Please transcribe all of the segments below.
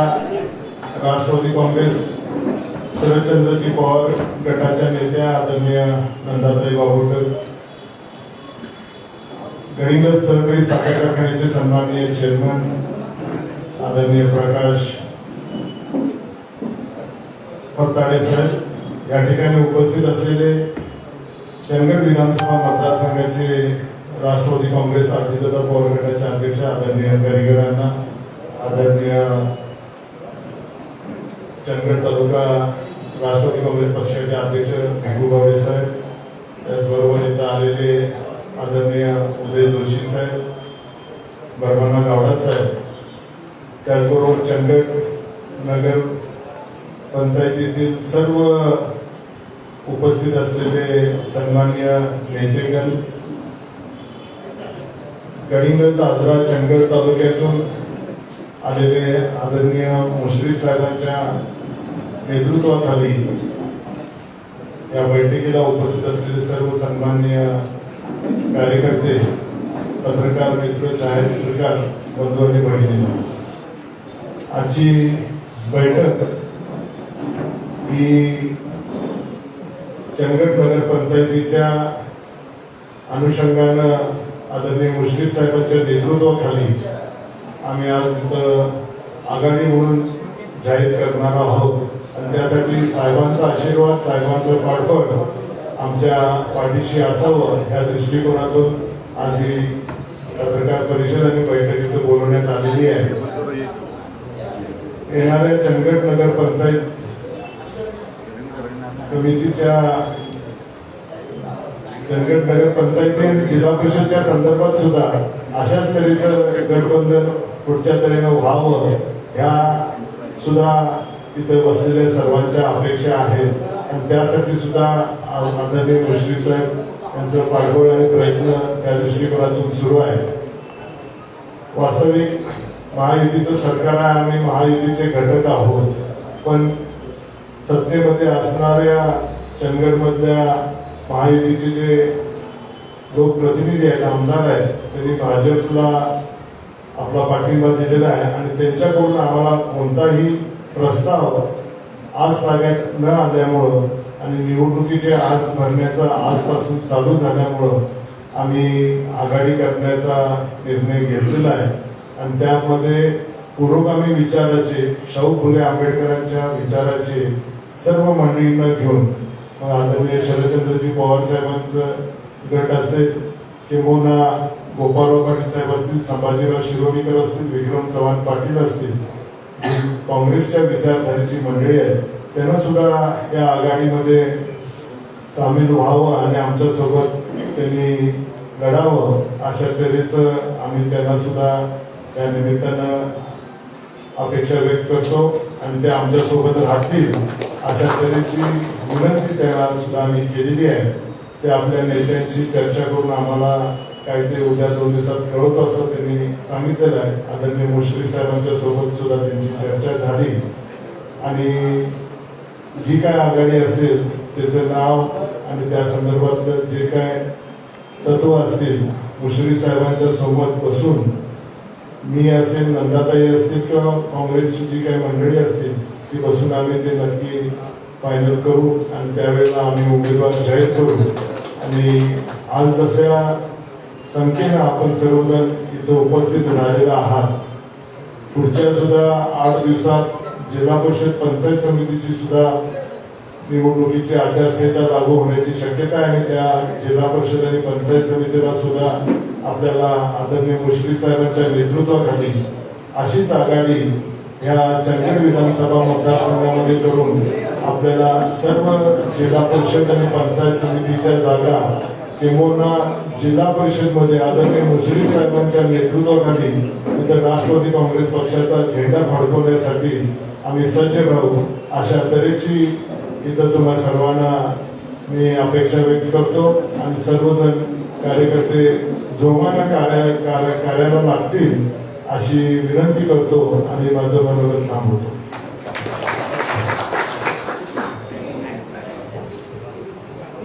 राष्ट्रवादी काँग्रेस शरदचंद्रजी पवार गटाच्या नेत्या आदरणीय नंदाताई बाबुळकर गडिंगज सहकारी साखर कारखान्याचे सन्माननीय चेअरमन आदरणीय प्रकाश फत्ताडे साहेब या ठिकाणी उपस्थित असलेले चंदगड विधानसभा मतदारसंघाचे राष्ट्रवादी काँग्रेस अजितदादा पवार गटाचे अध्यक्ष आदरणीय करिगरांना आदरणीय चंदगड तालुका राष्ट्रवादी काँग्रेस पक्षाचे अध्यक्ष भिकू गावडे साहेब. त्याचबरोबर इथं आलेले आदरणीय उदय जोशी साहेब बर्मण्णा गावडा साहेब. त्याचबरोबर चंदगड नगर पंचायतीतील सर्व उपस्थित असलेले सन्मान्य नेतेगण. गडिंगज आजरा चंदगड तालुक्यातून आलेले आदरणीय मुश्रीफ साहेबांच्या नेतृत्वाखाली या बैठकीला उपस्थित असलेले सर्व सन्मान्य कार्यकर्ते पत्रकार मित्र छायाचित्रकार बंधू आणि बहिणी आजची बैठक ही चंदगड नगर पंचायतीच्या अनुषंगानं आदरणीय मुश्रीफ साहेबांच्या नेतृत्वाखाली आम्ही आज इथं आघाडी म्हणून जाहीर करणार आहोत. त्यासाठी साहेबांचा आशीर्वाद साहेबांचं पाठबळ आमच्या पाठीशी असावं ह्या दृष्टिकोनातून आज ही पत्रकार परिषद आणि बैठक इथं बोलवण्यात आलेली आहे. येणाऱ्या चंदगड नगर पंचायत समितीच्या चंदगड नगर पंचायती आणि जिल्हा परिषदच्या संदर्भात सुद्धा अशाच तऱ्हेचं गठबंधन पुढच्या तऱ्हेनं व्हावं ह्या सुद्धा इथं बसलेल्या सर्वांच्या अपेक्षा आहेत. आणि त्यासाठी सुद्धा आदरणीय मुश्रीफ साहेब यांचं पाठबळ आणि प्रयत्न त्या दृष्टिकोनातून सुरू आहे. वास्तविक महायुतीचं सरकार आहे आम्ही महायुतीचे घटक आहोत. पण सत्तेमध्ये असणाऱ्या चंदगडमधल्या महायुतीचे जे लोकप्रतिनिधी आहेत आमदार आहेत त्यांनी भाजपला आपला पाठिंबा दिलेला आहे. आणि त्यांच्याकडून आम्हाला कोणताही प्रस्ताव आज ताब्यात न आल्यामुळं आणि निवडणुकीचे आज भरण्याचा आजपासून चालू झाल्यामुळं आम्ही आघाडी करण्याचा निर्णय घेतलेला आहे. आणि त्यामध्ये पुरोगामी विचाराचे शाहू फुले आंबेडकरांच्या विचाराचे सर्व मंडळींना घेऊन आदरणीय शरदचंद्रजी पवार साहेबांचं गट असेल किंवा गोपाळराव पाटील साहेब असतील संभाजीराव शिरोडीकर असतील विक्रम चव्हाण पाटील असतील काँग्रेसच्या विचारधारेची मंडळी आहेत त्यांना सुद्धा या आघाडीमध्ये सामील व्हावं आणि आमच्यासोबत त्यांनी लढावं अशा तऱ्हेचं आम्ही त्यांना सुद्धा त्या निमित्तानं अपेक्षा व्यक्त करतो आणि ते आमच्यासोबत राहतील अशा तऱ्हेची विनंती त्यांना सुद्धा आम्ही केलेली आहे. ते आपल्या नेत्यांशी चर्चा करून आम्हाला काय ते उद्या दोन दिवसात कळवत असं त्यांनी सांगितलेलं आहे. आदरणीय मुश्रीफ साहेबांच्या सोबत सुद्धा त्यांची चर्चा झाली. आणि जी काय आघाडी असेल त्याचं नाव आणि त्या संदर्भातलं जे काय तत्व असतील मुश्रीफ साहेबांच्या सोबत बसून मी असेल नंदाताई असतील किंवा काँग्रेसची जी काही मंडळी असतील ती बसून आम्ही ते नक्की फायनल करू. आणि त्यावेळेला आम्ही उमेदवार जाहीर करू. आणि आज जसं संख्येनं आपण सर्वजण इथं उपस्थित राहिलेला आहात. पुढच्या सुद्धा आठ दिवसात जिल्हा परिषद पंचायत समितीची सुद्धा निवडणुकीची आचारसंहिता लागू होण्याची शक्यता आहे. आणि त्या जिल्हा परिषद आणि पंचायत समितीला सुद्धा आपल्याला आदरणीय मुश्रीफ साहेबांच्या नेतृत्वाखाली अशीच आघाडी या चंदगड विधानसभा मतदारसंघामध्ये करून आपल्याला सर्व जिल्हा परिषद आणि पंचायत समितीच्या जागा किंबहुना जिल्हा परिषदमध्ये आदरणीय मुश्रीफ साहेबांच्या नेतृत्वाखाली इथं राष्ट्रवादी काँग्रेस पक्षाचा झेंडा फडकवण्यासाठी आम्ही सज्ज राहू अशा तऱ्हेची इथं तुम्हा सर्वांना मी अपेक्षा व्यक्त करतो. आणि सर्वजण कार्यकर्ते जोमानं कार्य कार्य- कार्याला लागतील अशी विनंती करतो आणि माझं मनोगत थांबवतो.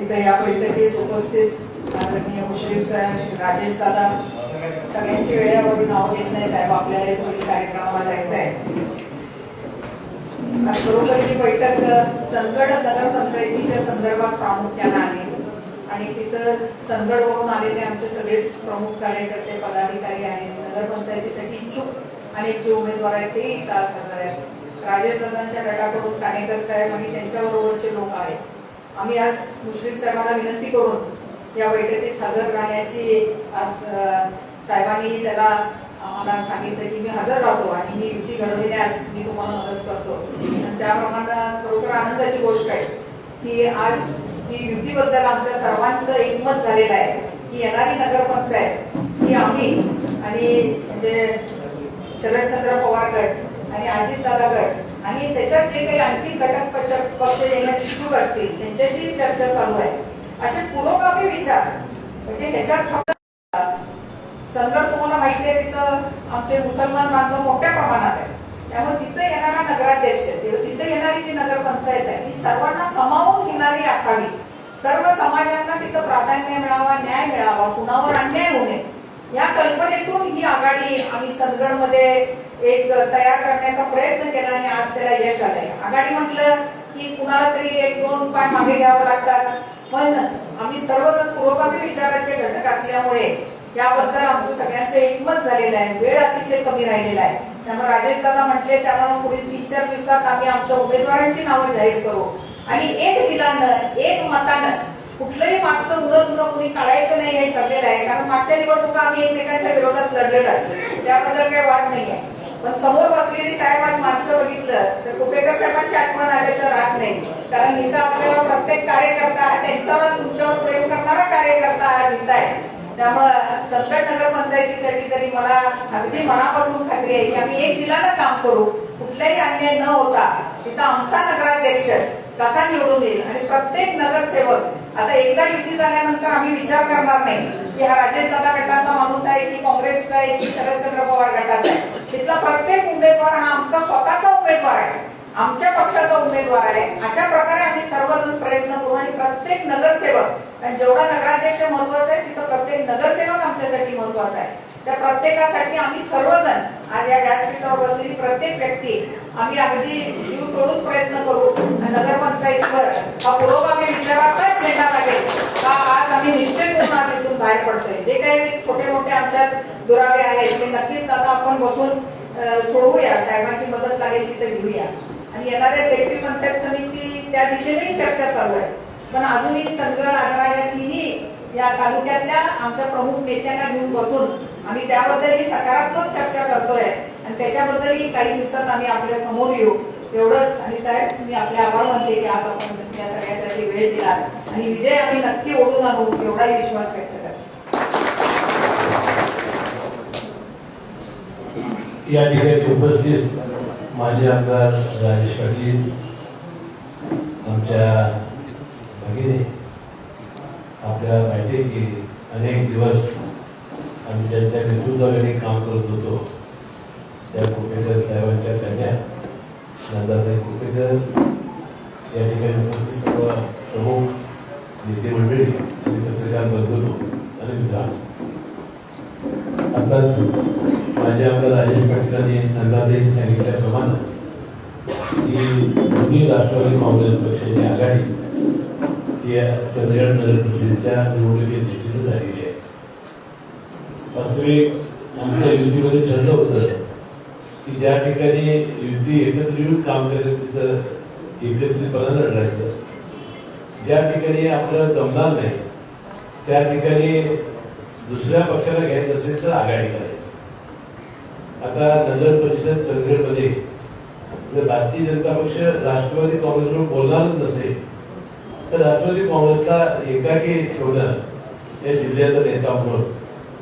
या बैठकीस उपस्थित आदरणीय मुश्रीफ साहेब राजेश दादा सगळ्यांची वेळेवरून नाव घेत नाही साहेब आपल्याला एक पुढील कार्यक्रमाला जायचं आहे. बरोबर ही बैठक अ, चंदगड नगरपंचायतीच्या संदर्भात प्रामुख्यानं आहे. आणि तिथं चंदगडवरून आलेले आमचे सगळेच प्रमुख कार्यकर्ते पदाधिकारी आहेत. नगरपंचायतीसाठी इच्छुक अनेक जे उमेदवार आहेत ते इथं आज हजर आहेत. राजेश दादांच्या गटाकडून कानेकर साहेब आणि त्यांच्याबरोबरचे लोक आहेत. आम्ही आज मुश्रीफ साहेबांना विनंती करून या बैठकीस हजर राहण्याची आज साहेबांनी त्याला आम्हाला सांगितलं की मी हजर राहतो आणि ही युती घडविण्यास मी तुम्हाला मदत करतो. त्याप्रमाणे खरोखर आनंदाची गोष्ट आहे की आज ही युतीबद्दल आमच्या सर्वांचं एकमत झालेलं आहे की येणारी नगरपंचायत ही आम्ही आणि म्हणजे शरदचंद्र पवार गट आणि अजितदादा गट आणि त्याच्यात जे काही आणखी घटक पक्ष पक्ष येण्यास इच्छुक असतील त्यांच्याशी चर्चा चालू आहे. असे पुरोगामी विचार. म्हणजे ह्याच्यात फक्त चंदगड तुम्हाला माहिती आहे तिथं आमचे मुसलमान बांधव मोठ्या प्रमाणात आहेत. त्यामुळे तिथं येणारा नगराध्यक्ष तिथं येणारी जी नगरपंचायत आहे ही सर्वांना समावून घेणारी असावी. सर्व समाजांना तिथं प्राधान्य मिळावा न्याय मिळावा कुणावर अन्याय होऊ नये. या कल्पनेतून ही आघाडी आम्ही चंदगडमध्ये एक तयार करण्याचा प्रयत्न केला आणि आज त्याला यश आलंय. आघाडी म्हटलं की कुणाला तरी एक दोन पाय मागे घ्यावं लागतात. पण आम्ही सर्वजण पूर्वगामी विचाराचे घटक असल्यामुळे याबद्दल आमचं सगळ्यांचं एकमत झालेलं आहे. वेळ अतिशय कमी राहिलेला आहे. त्यामुळे राजेश दादा म्हटले त्यामुळे पुढील तीन चार दिवसात आम्ही आमच्या उमेदवारांची नावं जाहीर करू. आणि एक दिलानं एक मतानं कुठलंही मागचं मुलं उडं कुणी काढायचं नाही हे ठरलेलं आहे. कारण मागच्या निवडणुका आम्ही एकमेकांच्या विरोधात लढलेलो आहे त्याबद्दल काही वाद नाही आहे पण समोर बसलेली साहेब आज माणसं बघितलं तर कुपेकर साहेबांची आठवण आल्याचं राहत नाही. कारण इथं असलेला प्रत्येक कार्यकर्ता त्यांच्यावर तुमच्यावर प्रेम करणारा कार्यकर्ता आज इथं आहे. त्यामुळं चंदगड नगरपंचायतीसाठी तरी मला अगदी मनापासून खात्री आहे की आम्ही एक दिलानं काम करू कुठलाही अन्याय न होता तिथं आमचा नगराध्यक्ष कसा निवडून येईल? आणि प्रत्येक नगरसेवक आता एकदा युती झाल्यानंतर आम्ही विचार करणार नाही की हा राजेश दादा गटाचा माणूस आहे की काँग्रेसचा आहे की शरदचंद्र पवार गटाचा आहे. तिथला प्रत्येक उमेदवार हा आमचा स्वतःचा उमेदवार आहे. आमच्या पक्षाचा उमेदवार आहे. अशा प्रकारे आम्ही सर्वजण प्रयत्न करू आणि प्रत्येक नगरसेवक आणि जेवढा नगराध्यक्ष महत्त्वाचा आहे तिथं प्रत्येक नगरसेवक आमच्यासाठी महत्त्वाचा आहे. त्या प्रत्येकासाठी आम्ही सर्वजण आज या व्यासपीठावर बसलेली प्रत्येक व्यक्ती आम्ही अगदी जीव तोडून प्रयत्न करू. नगरपंचायतीवर हा पुरोगामी विचाराचा झेंडा लागेल. हा आज आम्ही निश्चय करून आज इथून बाहेर पडतोय. जे काही छोटे मोठे आमच्यात दुरावे आहेत ते नक्कीच आता आपण बसून सोडवूया. साहेबांची मदत लागेल तिथे घेऊया. आणि येणाऱ्या झेडपी पंचायत समिती त्या दिशेनेही चर्चा चालू आहे. पण अजूनही चंद्र आजरा या तिन्ही या तालुक्यातल्या आमच्या प्रमुख नेत्यांना घेऊन बसून आम्ही त्याबद्दलही सकारात्मक चर्चा करतोय. आणि त्याच्याबद्दलही काही दिवसात आम्ही आपल्यासमोर येऊ. एवढंच. आणि साहेब मी आपले आभार मानते की आज आपण या सगळ्यासाठी वेळ दिला. आणि विजय आम्ही नक्की ओढून आणू एवढाही विश्वास व्यक्त करतो. या ठिकाणी उपस्थित माजी आमदार राजेश पाटील आमच्या भगिनी आपल्याला माहिती आहे की अनेक दिवस आम्ही ज्यांच्या नेतृत्वाने काम करत होतो. त्या कुपेकर साहेबांच्या कन्या नंदाताई या ठिकाणी उपस्थित सर्व प्रमुख नेते मंडळी आणि पत्रकार बंधू आणि विधान आताच माझे आमदार राजेश पाटील यांनी नंदादेवी सांगितल्याप्रमाणे की दोन्ही राष्ट्रवादी काँग्रेस पक्षाची आघाडी ही या नगर परिषदेच्या निवडणुकीत दृष्टीने झालेली आहे वास्तविक आमच्या युतीमध्ये ठरलं होतं की ज्या ठिकाणी युती एकत्र येऊन काम करेल तिथं एकत्रितपणा लढायचं. ज्या ठिकाणी आपल्याला जमणार नाही त्या ठिकाणी दुसऱ्या पक्षाला घ्यायचं असेल तर आघाडी करायची. आता नगर परिषद चंदगडमध्ये जर भारतीय जनता पक्ष राष्ट्रवादी काँग्रेसवर बोलणारच नसेल तर राष्ट्रवादी काँग्रेसला एकाकी ठेवणं या जिल्ह्याचा नेता म्हणून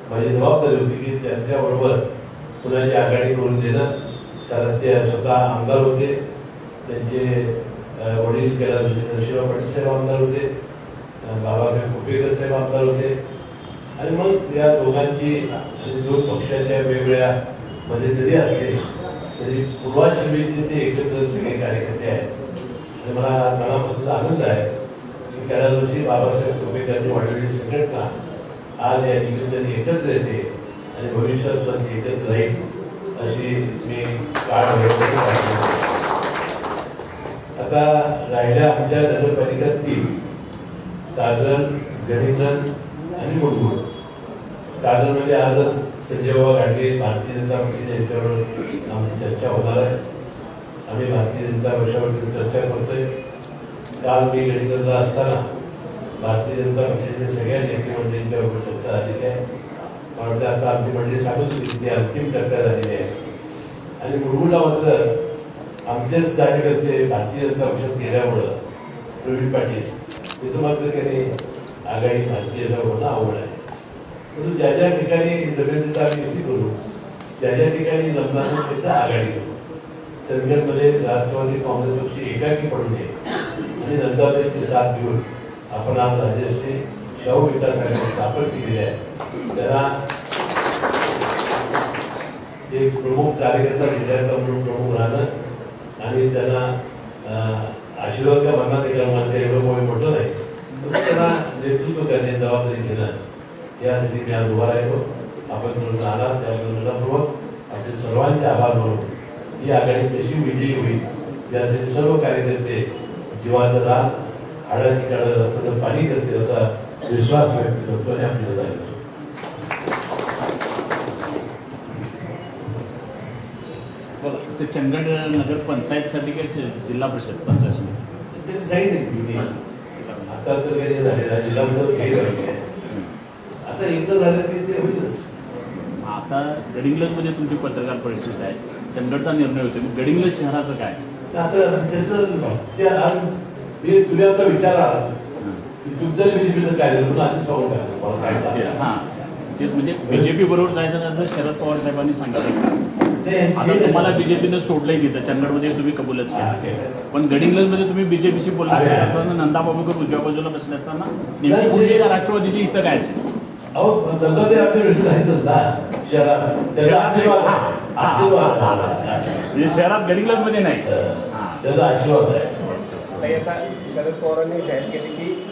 माझी जबाबदारी होती की त्यांच्याबरोबर कुणाची आघाडी करून देणं. कारण ते स्वतः आमदार होते. त्यांचे वडील कैलास नरशिंह पाटील साहेब आमदार होते. बाबासाहेब कुपेकर साहेब आमदार होते. आणि मग या दोघांची दोन पक्षाच्या वेगवेगळ्या मध्ये जरी असले तरी पूर्वाश्रमीचे ते एकत्र सगळे कार्यकर्ते आहेत. आणि मला मनापासून आनंद आहे की कैलासवर्षी बाबासाहेब कुपेकरांची वाढवलेली संघटना आज या निमित्ताने एकत्र येते. आणि भविष्यात पण ती राहील अशी मी काळ आता राहिल्या आमच्या नगरपालिका तीन कागल गणितज आणि मुलगुड कागलमध्ये आजच संजयबाबा गाडगे भारतीय जनता पक्ष यांच्यावर आमची चर्चा होणार आहे. आम्ही भारतीय जनता पक्षावरती चर्चा करतोय. काल मी गणितजला असताना भारतीय जनता पक्षाच्या सगळ्या नेते मंडळींच्यावर चर्चा झालेली आहे. वाटतं आता आमची मंडळी सांगत होती की ती अंतिम टप्प्यात झालेली आहे. आणि मुलगुडला मात्र आमचेच कार्यकर्ते भारतीय जनता पक्षात गेल्यामुळं प्रवीण पाटील तिथं मात्र काही आघाडी भारतीय जनता पक्षाला आवड आहे. परंतु ज्या ज्या ठिकाणी जमेल तिथं आम्ही युती करू ज्या ज्या ठिकाणी जमणार तिथं आघाडी करू. चंदगडमध्ये राष्ट्रवादी काँग्रेस पक्ष एकाकी पडू नये. आणि नंतर त्यांची साथ घेऊन आपण आज राजश्री शाहू विकास स्थापन केलेली आहे. त्यांना एक प्रमुख कार्यकर्ता जिल्ह्याचा म्हणून प्रमुख राहणं आणि त्यांना आशीर्वाद का मनात येईल माझं एवढं मोठं मोठं नाही. पण त्यांना नेतृत्व करण्याची जबाबदारी घेणं यासाठी मी आज उभा राहिलो. आपण सर्व आलात त्याबद्दल मनापूर्वक आपले सर्वांचे आभार म्हणून ही आघाडी कशी विजयी होईल यासाठी सर्व कार्यकर्ते जीवाचं रान हाडाची काढत रक्ताचं पाणी करते असा विश्वास व्यक्त करतो आणि आपली रजा घेतो ते चंदगड नगर पंचायतसाठी काय जिल्हा परिषद पंचायत त्यांनी सांगितलं की आता तर काही झालेलं. जिल्हा परिषद काही राहिली आहे. आता एकदा झालं की ते होईलच. आता गडिंग्लजमध्ये तुमची पत्रकार परिषद आहे. चंदगडचा निर्णय होतो मग गडिंग्लज शहराचं काय? आता त्याचं ते आज मी तुम्ही आता विचारा तुमचं बीजेपीचं काय झालं म्हणून आधीच पाहून टाकलं मला काय चाललं हा. तेच म्हणजे बीजेपी बरोबर जायचं असं शरद पवार साहेबांनी सांगितलं. ते आता तुम्हाला बीजेपीनं सोडलंय तिथं चंदगडमध्ये तुम्ही कबूलच हा, केलं. पण गडिंग्लजमध्ये तुम्ही बीजेपीशी बोलला. असताना नंदा बाबूकर उजव्या बाजूला बसले असताना नेमकी राष्ट्रवादीची इथं काय असेल? अहो ते ना शहरात त्याचा आशीर्वाद आहे. आशीर्वाद आहे. म्हणजे शहरात गडिंग्लजमध्ये नाही. हा. त्याचा आशीर्वाद आहे. शरद पवारांनी जाहीर केले की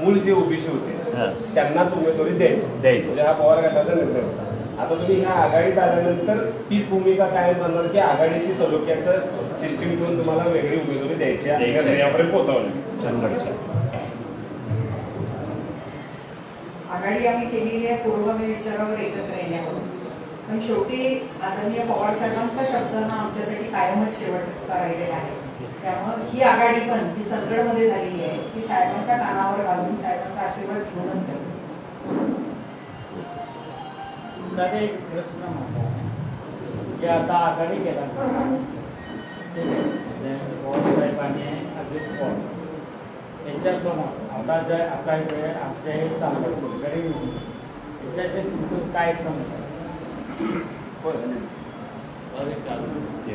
मूळ जे ओबीसी होते हा. त्यांनाच उमेदवारी द्यायची द्यायची. म्हणजे हा पवार गटाचा निर्णय होता आता तुम्ही ह्या आघाडीत आल्यानंतर तीच भूमिका कायम करणार की आघाडीशी सलोख्याचं सिस्टीम घेऊन तुम्हाला वेगळी उमेदवारी द्यायची आहे. निर्णयापर्यंत पोहोचवलं चंदगडच्या आघाडी आम्ही केलेली आहे पूर्वमे विचारावर एकत्र येण्यावर पण शेवटी आदरणीय पवार साहेबांचा शब्द हा आमच्यासाठी कायमच शेवटचा राहिलेला आहे त्यामुळं ही आघाडी पण जी चंदगडमध्ये झालेली ती साहेबांच्या कानावर घालून साहेबांचा आशीर्वाद घेऊनच जाईल साधे एक प्रश्न की आता आघाडी केला. म्हणजे पवार साहेबांनी अजित पवार. यांच्यासमोर आता जे आता जे आमचे हे सांगत गरीब याच्याचे तुमचं काय समज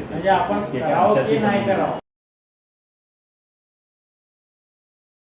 म्हणजे आपण करावं की नाही करावं?